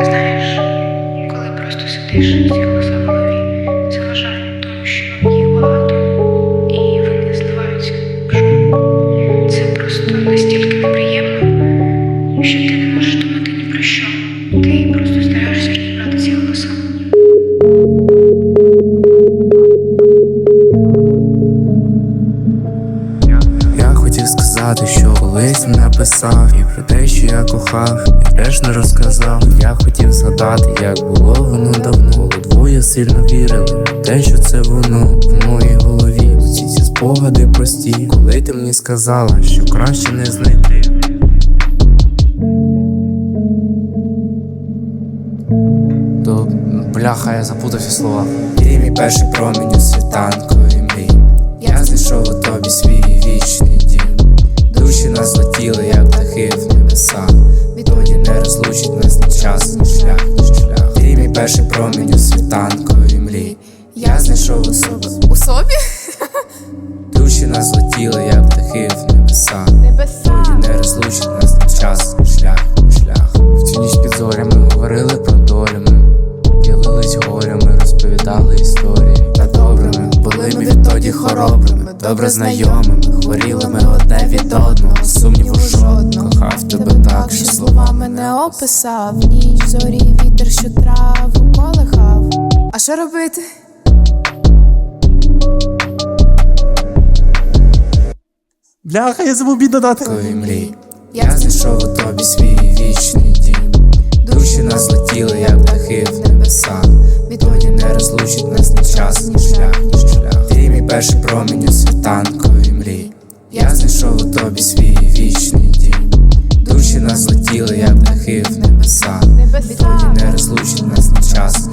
Знаєш, коли просто сидиш сказати, що колись написав І про те, що я кохав, і теж не розказав. Я хотів згадати, як було воно давно. Двоє сильно вірили в те, що це воно в моїй голові. Усі ці спогади прості, коли ти мені сказала, що краще не знайти. То бляха, я запутав ці слова. Ти мій перший промінь у світанкові мрій. Я знайшов у тобі свій розлучить нас ні час, шлях, шлях. Ти мій перший промінь у світанкові мрій. Я знайшов у собі. У собі? Душі нас злетіли, як птахи в небеса. Небеса. Тоді не розлучить нас час, ні шлях, шлях. В цю ніч під зорями говорили про долю ми Ділились горями, розповідали історії. Та добрими були ми відтоді хоробрими, добре знайомими, хворіли ми одне від одного, сумніву жодного. Слова словами не описав. Ніч, зорі, вітер, що траву колихав. А що робити? Бляха, я забув бід додати. Твої мрій. Я знайшов у тобі свій вічний дім. Душі нас злетіли, як птахи в небеса. Відтоді не розлучить нас ні час, ні шлях, ні шлях. Ти мій перший промінь у світанкові мрій. Я знайшов у тобі свій злетіли, як птахи в небеса, Відтоді не розлучить нас на час.